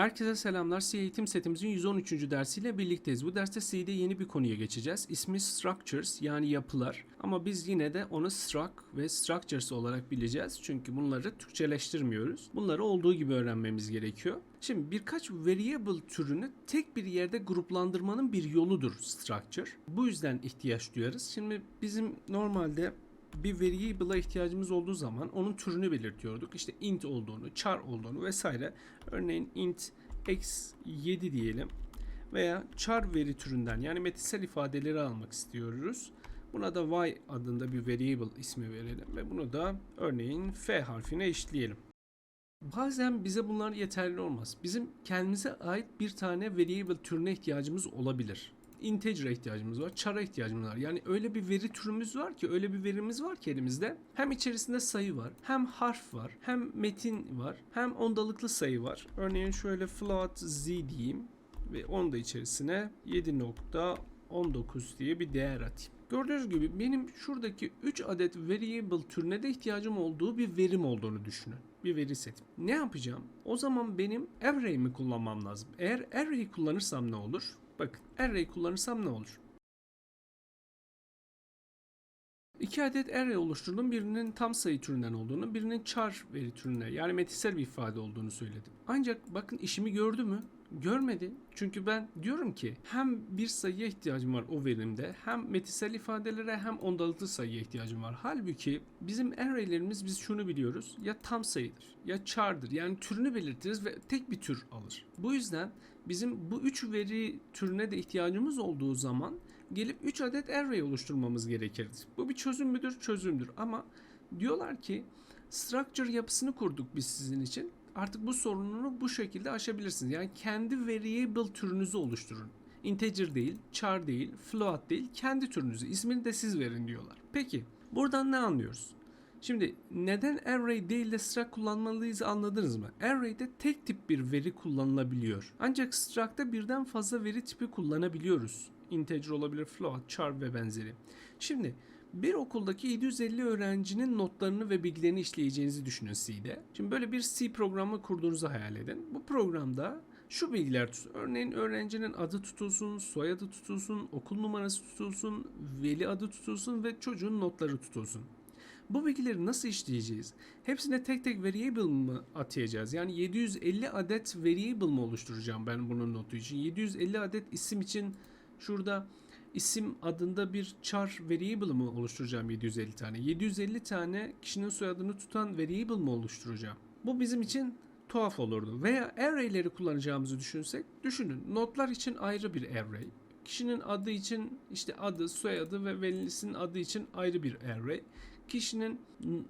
Herkese selamlar. C eğitim setimizin 113. dersiyle birlikteyiz. Bu derste C'de yeni bir konuya geçeceğiz. İsmi Structures yani yapılar. Ama biz yine de onu Struct ve Structures olarak bileceğiz. Çünkü bunları Türkçeleştirmiyoruz. Bunları olduğu gibi öğrenmemiz gerekiyor. Şimdi birkaç variable türünü tek bir yerde gruplandırmanın bir yoludur structure. Bu yüzden ihtiyaç duyarız. Şimdi bizim normalde bir variable'a ihtiyacımız olduğu zaman onun türünü belirtiyorduk. İşte int olduğunu, char olduğunu vesaire. Örneğin int x7 diyelim veya char veri türünden yani metisel ifadeleri almak istiyoruz. Buna da y adında bir variable ismi verelim ve bunu da örneğin f harfine eşitleyelim. Bazen bize bunlar yeterli olmaz. Bizim kendimize ait bir tane variable türüne ihtiyacımız olabilir integer'e ihtiyacımız var, char'a ihtiyacımız var. Yani öyle bir veri türümüz var ki, öyle bir verimiz var ki elimizde. Hem içerisinde sayı var, hem harf var, hem metin var, hem ondalıklı sayı var. Örneğin şöyle float z diyeyim ve onu da içerisine 7.19 diye bir değer atayım. Gördüğünüz gibi benim şuradaki 3 adet variable türüne de ihtiyacım olduğu bir verim olduğunu düşünün. Bir veri setim. Ne yapacağım? O zaman benim array mi kullanmam lazım? Eğer array kullanırsam ne olur? Bakın array kullanırsam ne olur? İki adet array oluşturdum. Birinin tam sayı türünden olduğunu, birinin char veri türünden yani metisel bir ifade olduğunu söyledim. Ancak bakın işimi gördü mü? Görmedi. Çünkü ben diyorum ki hem bir sayıya ihtiyacım var o verimde hem metisel ifadelere hem ondalıklı sayıya ihtiyacım var. Halbuki bizim array'lerimiz biz şunu biliyoruz. Ya tam sayıdır ya char'dır. Yani türünü belirtiriz ve tek bir tür alır. Bu yüzden bizim bu üç veri türüne de ihtiyacımız olduğu zaman gelip 3 adet array oluşturmamız gerekirdi. Bu bir çözüm müdür? Çözümdür. Ama diyorlar ki structure yapısını kurduk biz sizin için. Artık bu sorununu bu şekilde aşabilirsiniz. Yani kendi variable türünüzü oluşturun. Integer değil, char değil, float değil, kendi türünüzü. ismini de siz verin diyorlar. Peki, buradan ne anlıyoruz? Şimdi neden array değil de struct kullanmalıyız anladınız mı? Array'de tek tip bir veri kullanılabiliyor. Ancak struct'ta birden fazla veri tipi kullanabiliyoruz. Integer olabilir, float, char ve benzeri. Şimdi bir okuldaki 750 öğrencinin notlarını ve bilgilerini işleyeceğinizi düşünün C'de. Şimdi böyle bir C programı kurduğunuzu hayal edin. Bu programda şu bilgiler tutulsun. Örneğin öğrencinin adı tutulsun, soyadı tutulsun, okul numarası tutulsun, veli adı tutulsun ve çocuğun notları tutulsun. Bu bilgileri nasıl işleyeceğiz? Hepsine tek tek variable mı atayacağız? Yani 750 adet variable mı oluşturacağım ben bunun notu için? 750 adet isim için şurada isim adında bir char variable mı oluşturacağım 750 tane? 750 tane kişinin soyadını tutan variable mı oluşturacağım? Bu bizim için tuhaf olurdu. Veya array'leri kullanacağımızı düşünsek, düşünün. Notlar için ayrı bir array. Kişinin adı için işte adı, soyadı ve velisinin adı için ayrı bir array. Kişinin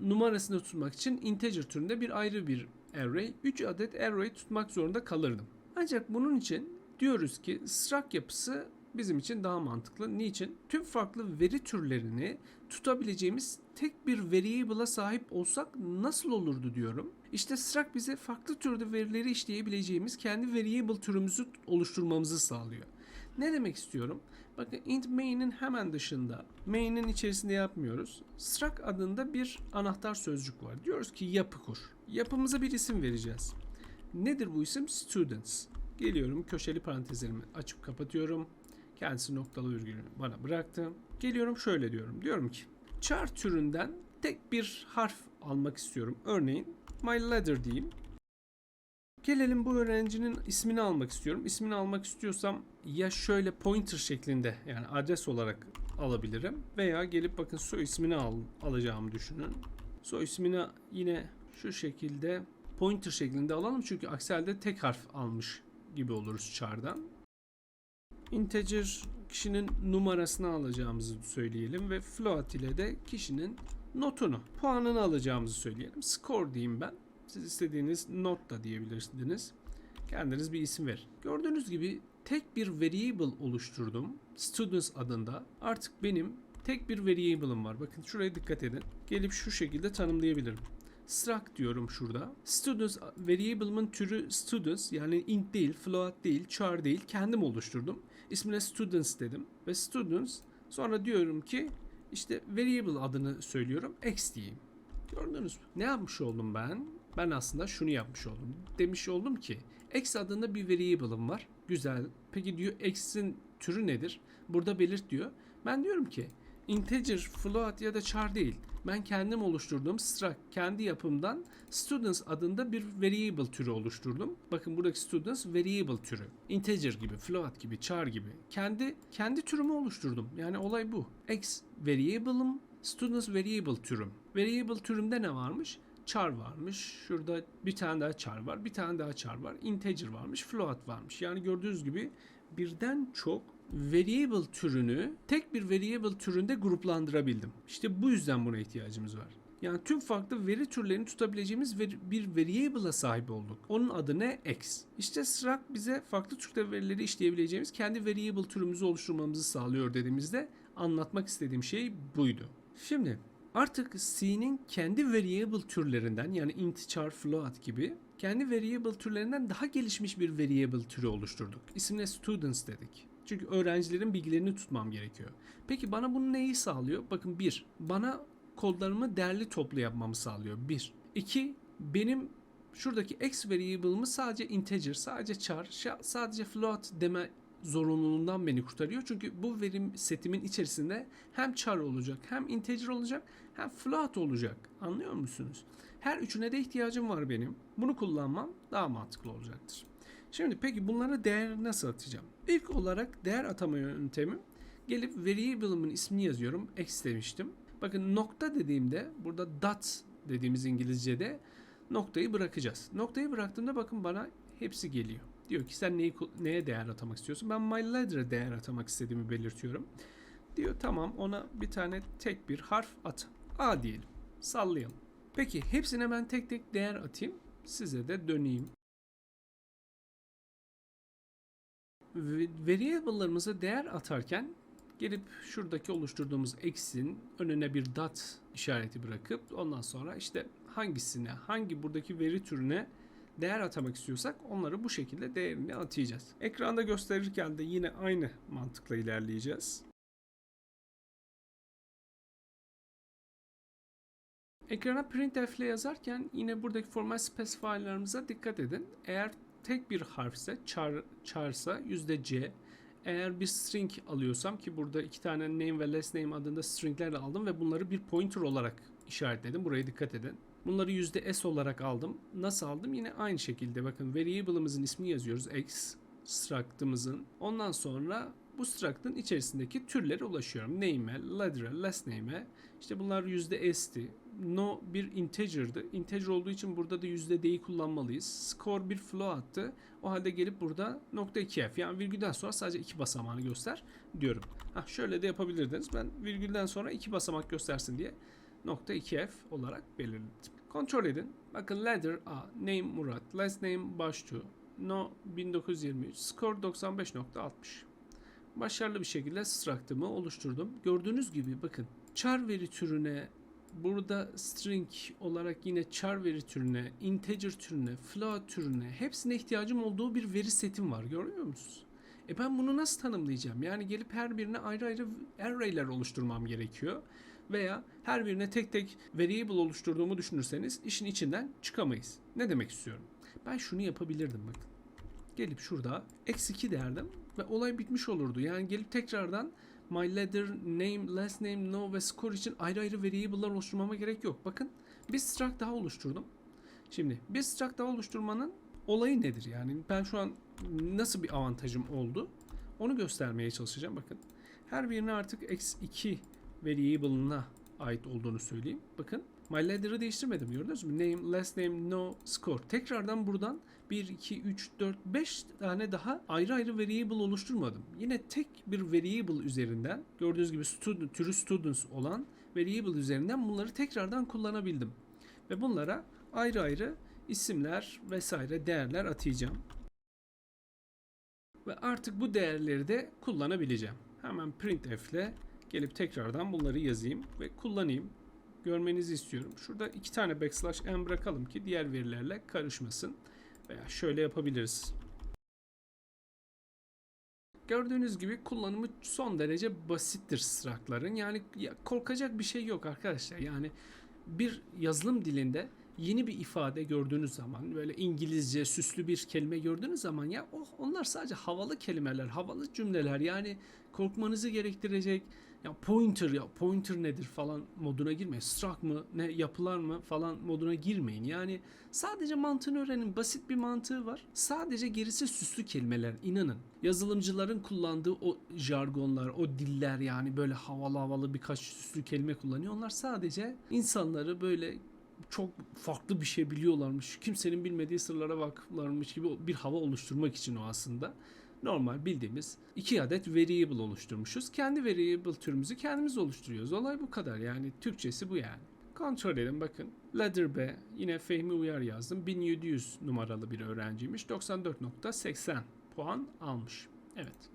numarasını tutmak için integer türünde bir ayrı bir array. 3 adet array tutmak zorunda kalırdım. Ancak bunun için diyoruz ki struct yapısı bizim için daha mantıklı. Niçin? Tüm farklı veri türlerini tutabileceğimiz tek bir variable'a sahip olsak nasıl olurdu diyorum. İşte struct bize farklı türde verileri işleyebileceğimiz kendi variable türümüzü oluşturmamızı sağlıyor. Ne demek istiyorum? Bakın int main'in hemen dışında, main'in içerisinde yapmıyoruz. Struct adında bir anahtar sözcük var. Diyoruz ki yapı kur. Yapımıza bir isim vereceğiz. Nedir bu isim? Students. Geliyorum köşeli parantezlerimi açıp kapatıyorum. Kendisi noktalı virgülünü bana bıraktı. Geliyorum şöyle diyorum. Diyorum ki char türünden tek bir harf almak istiyorum. Örneğin my letter diyeyim. Gelelim bu öğrencinin ismini almak istiyorum. İsmini almak istiyorsam ya şöyle pointer şeklinde yani adres olarak alabilirim veya gelip bakın soy ismini al, alacağımı düşünün. Soy ismini yine şu şekilde pointer şeklinde alalım çünkü aksi tek harf almış gibi oluruz char'dan. Integer kişinin numarasını alacağımızı söyleyelim ve float ile de kişinin notunu, puanını alacağımızı söyleyelim. Score diyeyim ben. Siz istediğiniz not da diyebilirsiniz. Kendiniz bir isim verin. Gördüğünüz gibi tek bir variable oluşturdum. Students adında. Artık benim tek bir variable'ım var. Bakın şuraya dikkat edin. Gelip şu şekilde tanımlayabilirim. Struct diyorum şurada. Students variable'ımın türü students yani int değil, float değil, char değil. Kendim oluşturdum. İsmine students dedim ve students sonra diyorum ki işte variable adını söylüyorum x diyeyim. Gördünüz mü? Ne yapmış oldum ben? Ben aslında şunu yapmış oldum. Demiş oldum ki X adında bir variable'ım var. Güzel. Peki diyor X'in türü nedir? Burada belirt diyor. Ben diyorum ki integer, float ya da char değil. Ben kendim oluşturduğum struct, kendi yapımdan students adında bir variable türü oluşturdum. Bakın buradaki students variable türü. Integer gibi, float gibi, char gibi. Kendi kendi türümü oluşturdum. Yani olay bu. X variable'ım, students variable türüm. Variable türümde ne varmış? Char varmış. Şurada bir tane daha char var. Bir tane daha char var. Integer varmış. Float varmış. Yani gördüğünüz gibi birden çok variable türünü tek bir variable türünde gruplandırabildim. İşte bu yüzden buna ihtiyacımız var. Yani tüm farklı veri türlerini tutabileceğimiz bir variable'a sahip olduk. Onun adı ne? X. İşte struct bize farklı türde verileri işleyebileceğimiz kendi variable türümüzü oluşturmamızı sağlıyor dediğimizde anlatmak istediğim şey buydu. Şimdi artık C'nin kendi variable türlerinden yani int, char, float gibi kendi variable türlerinden daha gelişmiş bir variable türü oluşturduk. İsmine students dedik. Çünkü öğrencilerin bilgilerini tutmam gerekiyor. Peki bana bunu neyi sağlıyor? Bakın bir, bana kodlarımı derli toplu yapmamı sağlıyor. Bir. İki, benim şuradaki x variable'ımı sadece integer, sadece char, sadece float deme zorunluluğundan beni kurtarıyor. Çünkü bu verim setimin içerisinde hem char olacak, hem integer olacak, hem float olacak. Anlıyor musunuz? Her üçüne de ihtiyacım var benim. Bunu kullanmam daha mantıklı olacaktır. Şimdi peki bunlara değer nasıl atacağım? İlk olarak değer atama yöntemi gelip variable'ımın ismini yazıyorum. X demiştim. Bakın nokta dediğimde burada dot dediğimiz İngilizce'de noktayı bırakacağız. Noktayı bıraktığımda bakın bana hepsi geliyor. Diyor ki sen neyi, neye değer atamak istiyorsun? Ben my ladder'a değer atamak istediğimi belirtiyorum. Diyor tamam ona bir tane tek bir harf at. A diyelim. Sallayalım. Peki hepsine ben tek tek değer atayım. Size de döneyim. Variable'larımıza değer atarken gelip şuradaki oluşturduğumuz x'in önüne bir dot işareti bırakıp ondan sonra işte hangisine, hangi buradaki veri türüne değer atamak istiyorsak onları bu şekilde değerini atayacağız. Ekranda gösterirken de yine aynı mantıkla ilerleyeceğiz. Ekrana printf ile yazarken yine buradaki format specifier'larımıza dikkat edin. Eğer tek bir harfse, char, charsa %c. Eğer bir string alıyorsam ki burada iki tane name ve last name adında stringler aldım ve bunları bir pointer olarak işaretledim. Buraya dikkat edin. Bunları %s olarak aldım. Nasıl aldım? Yine aynı şekilde bakın variable'ımızın ismini yazıyoruz. x struct'ımızın. Ondan sonra bu struct'ın içerisindeki türlere ulaşıyorum. Name'e, ladder'e, last name'e. İşte bunlar %s'ti. No bir integer'dı. Integer olduğu için burada da %d'yi kullanmalıyız. Score bir float'tı. O halde gelip burada nokta 2f yani virgülden sonra sadece iki basamağını göster diyorum. Hah, şöyle de yapabilirdiniz. Ben virgülden sonra iki basamak göstersin diye 2f olarak belirledim. Kontrol edin. Bakın ladder A, name Murat, last name Baştu, no 1923, score 95.60. Başarılı bir şekilde struct'ımı oluşturdum. Gördüğünüz gibi bakın char veri türüne burada string olarak yine char veri türüne, integer türüne, float türüne hepsine ihtiyacım olduğu bir veri setim var. Görüyor musunuz? E ben bunu nasıl tanımlayacağım? Yani gelip her birine ayrı ayrı array'ler oluşturmam gerekiyor. Veya her birine tek tek variable oluşturduğumu düşünürseniz işin içinden çıkamayız. Ne demek istiyorum? Ben şunu yapabilirdim bakın. Gelip şurada eksi 2 derdim ve olay bitmiş olurdu. Yani gelip tekrardan my ladder, name, last name, no ve score için ayrı ayrı variable'lar oluşturmama gerek yok. Bakın bir struct daha oluşturdum. Şimdi bir struct daha oluşturmanın olayı nedir? Yani ben şu an nasıl bir avantajım oldu? Onu göstermeye çalışacağım. Bakın her birine artık x2 variable'ına ait olduğunu söyleyeyim. Bakın my ladder'ı değiştirmedim gördünüz mü? Name, last name, no, score. Tekrardan buradan 1, 2, 3, 4, 5 tane daha ayrı ayrı variable oluşturmadım. Yine tek bir variable üzerinden gördüğünüz gibi student, türü students olan variable üzerinden bunları tekrardan kullanabildim. Ve bunlara ayrı ayrı isimler vesaire değerler atayacağım. Ve artık bu değerleri de kullanabileceğim. Hemen printf ile gelip tekrardan bunları yazayım ve kullanayım. Görmenizi istiyorum. Şurada iki tane backslash n bırakalım ki diğer verilerle karışmasın. Veya şöyle yapabiliriz. Gördüğünüz gibi kullanımı son derece basittir struct'ların. Yani ya, korkacak bir şey yok arkadaşlar. Yani bir yazılım dilinde yeni bir ifade gördüğünüz zaman böyle İngilizce süslü bir kelime gördüğünüz zaman ya oh onlar sadece havalı kelimeler, havalı cümleler yani korkmanızı gerektirecek ya pointer ya pointer nedir falan moduna girmeyin. Struck mı ne yapılar mı falan moduna girmeyin. Yani sadece mantığını öğrenin. Basit bir mantığı var. Sadece gerisi süslü kelimeler inanın. Yazılımcıların kullandığı o jargonlar, o diller yani böyle havalı havalı birkaç süslü kelime kullanıyor. Onlar sadece insanları böyle çok farklı bir şey biliyorlarmış. Kimsenin bilmediği sırlara baklarmış gibi bir hava oluşturmak için o aslında. Normal bildiğimiz iki adet variable oluşturmuşuz. Kendi variable türümüzü kendimiz oluşturuyoruz. Olay bu kadar yani Türkçesi bu yani. Kontrol edelim bakın. Ladder B yine Fehmi Uyar yazdım. 1700 numaralı bir öğrenciymiş. 94.80 puan almış. Evet.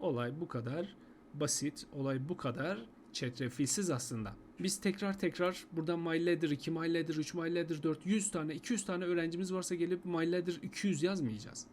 Olay bu kadar basit. Olay bu kadar çetrefilsiz aslında. Biz tekrar tekrar buradan MyLadder 2, MyLadder 3, MyLadder 4, 100 tane, 200 tane öğrencimiz varsa gelip MyLadder 200 yazmayacağız.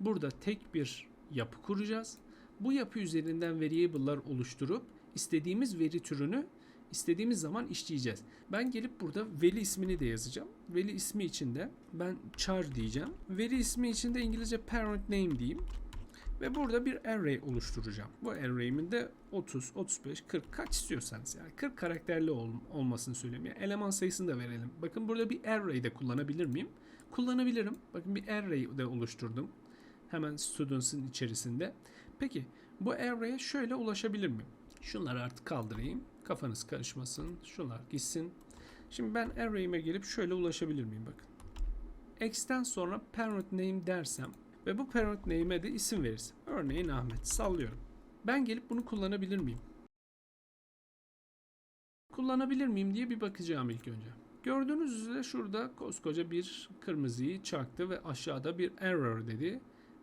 Burada tek bir yapı kuracağız. Bu yapı üzerinden variable'lar oluşturup istediğimiz veri türünü istediğimiz zaman işleyeceğiz. Ben gelip burada veli ismini de yazacağım. Veli ismi için de ben char diyeceğim. Veri ismi için de İngilizce parent name diyeyim. Ve burada bir array oluşturacağım. Bu array'imin de 30, 35, 40 kaç istiyorsanız yani 40 karakterli ol, olmasını söyleyeyim. Yani eleman sayısını da verelim. Bakın burada bir array de kullanabilir miyim? Kullanabilirim. Bakın bir array de oluşturdum. Hemen students'ın içerisinde. Peki bu array'e şöyle ulaşabilir miyim? Şunları artık kaldırayım. Kafanız karışmasın. Şunlar gitsin. Şimdi ben array'ime gelip şöyle ulaşabilir miyim? Bakın. X'ten sonra parent name dersem ve bu parent name'e de isim verirsem. Örneğin Ahmet. Sallıyorum. Ben gelip bunu kullanabilir miyim? Kullanabilir miyim diye bir bakacağım ilk önce. Gördüğünüz üzere şurada koskoca bir kırmızıyı çaktı ve aşağıda bir error dedi.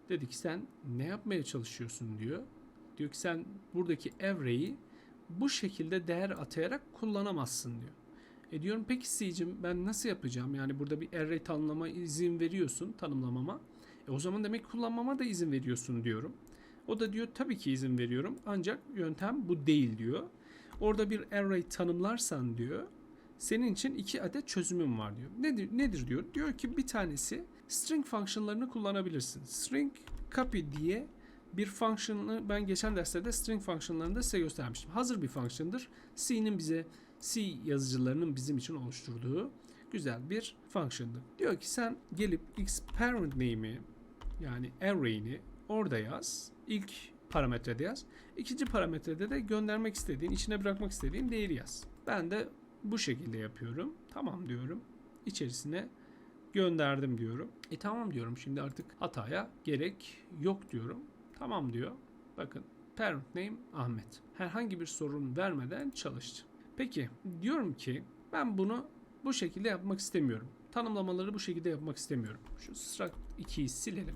Dedi ki sen ne yapmaya çalışıyorsun diyor. Diyor ki sen buradaki array'i bu şekilde değer atayarak kullanamazsın diyor. E diyorum peki C'cim ben nasıl yapacağım? Yani burada bir array tanımlama izin veriyorsun tanımlamama. E o zaman demek kullanmama da izin veriyorsun diyorum. O da diyor tabii ki izin veriyorum ancak yöntem bu değil diyor. Orada bir array tanımlarsan diyor senin için iki adet çözümüm var diyor. Nedir, nedir diyor? Diyor ki bir tanesi string fonksiyonlarını kullanabilirsin. String copy diye bir fonksiyonu ben geçen derslerde string fonksiyonlarında size göstermiştim. Hazır bir fonksiyondur. C'nin bize C yazıcılarının bizim için oluşturduğu güzel bir fonksiyondur. Diyor ki sen gelip x parent name'i yani array'ini orada yaz. İlk parametrede yaz. İkinci parametrede de göndermek istediğin, içine bırakmak istediğin değeri yaz. Ben de bu şekilde yapıyorum. Tamam diyorum. İçerisine gönderdim diyorum. E tamam diyorum şimdi artık hataya gerek yok diyorum. Tamam diyor. Bakın parent name Ahmet. Herhangi bir sorun vermeden çalıştı. Peki diyorum ki ben bunu bu şekilde yapmak istemiyorum. Tanımlamaları bu şekilde yapmak istemiyorum. Şu struct 2'yi silelim.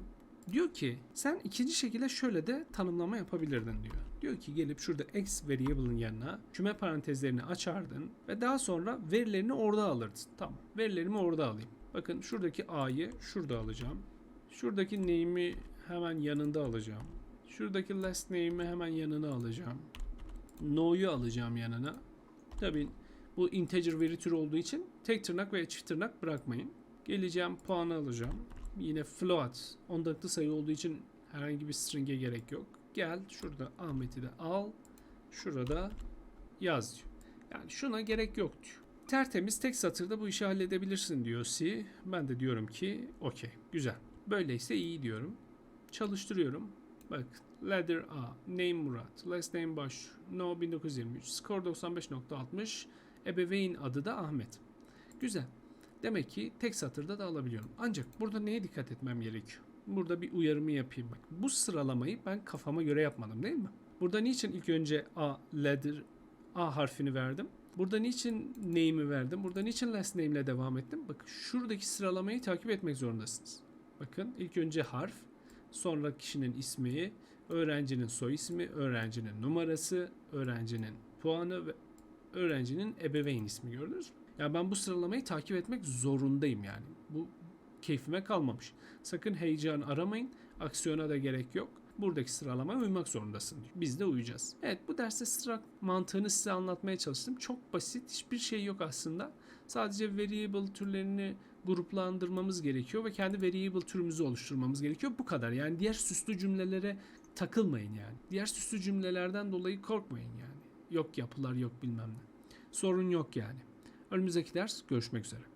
Diyor ki sen ikinci şekilde şöyle de tanımlama yapabilirdin diyor. Diyor ki gelip şurada x variable'ın yanına küme parantezlerini açardın ve daha sonra verilerini orada alırdın. Tamam verilerimi orada alayım. Bakın şuradaki a'yı şurada alacağım. Şuradaki name'i hemen yanında alacağım. Şuradaki last name'i hemen yanına alacağım. No'yu alacağım yanına. Tabii bu integer veri türü olduğu için tek tırnak veya çift tırnak bırakmayın. Geleceğim puanı alacağım. Yine float. Ondalıklı sayı olduğu için herhangi bir string'e gerek yok. Gel şurada Ahmet'i de al. Şurada yaz diyor. Yani şuna gerek yok diyor. Tertemiz tek satırda bu işi halledebilirsin diyor C. Ben de diyorum ki okey güzel. Böyleyse iyi diyorum. Çalıştırıyorum. Bak ladder A, name Murat, last name Baş, no 1923, score 95.60, ebeveyn adı da Ahmet. Güzel. Demek ki tek satırda da alabiliyorum. Ancak burada neye dikkat etmem gerekiyor? Burada bir uyarımı yapayım bak. Bu sıralamayı ben kafama göre yapmadım değil mi? Burada niçin ilk önce A, ladder, A harfini verdim? Burada niçin name'i verdim? Burada niçin last name ile devam ettim? Bakın şuradaki sıralamayı takip etmek zorundasınız. Bakın ilk önce harf, sonra kişinin ismi, öğrencinin soy ismi, öğrencinin numarası, öğrencinin puanı ve öğrencinin ebeveyn ismi gördünüz mü? Ya ben bu sıralamayı takip etmek zorundayım yani. Bu keyfime kalmamış. Sakın heyecan aramayın. Aksiyona da gerek yok. Buradaki sıralamaya uymak zorundasın diyor. Biz de uyacağız. Evet bu derste struct mantığını size anlatmaya çalıştım. Çok basit. Hiçbir şey yok aslında. Sadece variable türlerini gruplandırmamız gerekiyor ve kendi variable türümüzü oluşturmamız gerekiyor. Bu kadar. Yani diğer süslü cümlelere takılmayın yani. Diğer süslü cümlelerden dolayı korkmayın yani. Yok yapılar yok bilmem ne. Sorun yok yani. Önümüzdeki ders görüşmek üzere.